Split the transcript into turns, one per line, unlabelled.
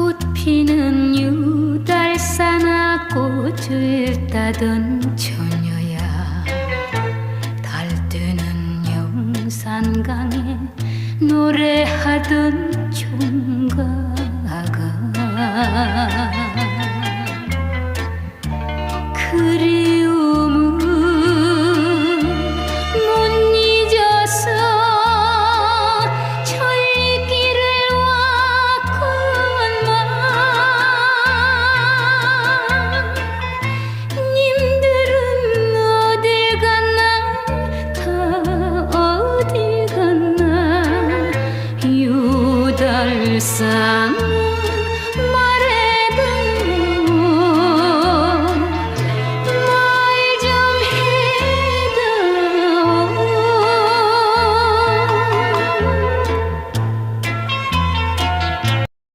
꽃 피는 유달사나 꽃을 따던 처녀야. 달 뜨는 영산강에 노래하던 총각아. 그리 dönsem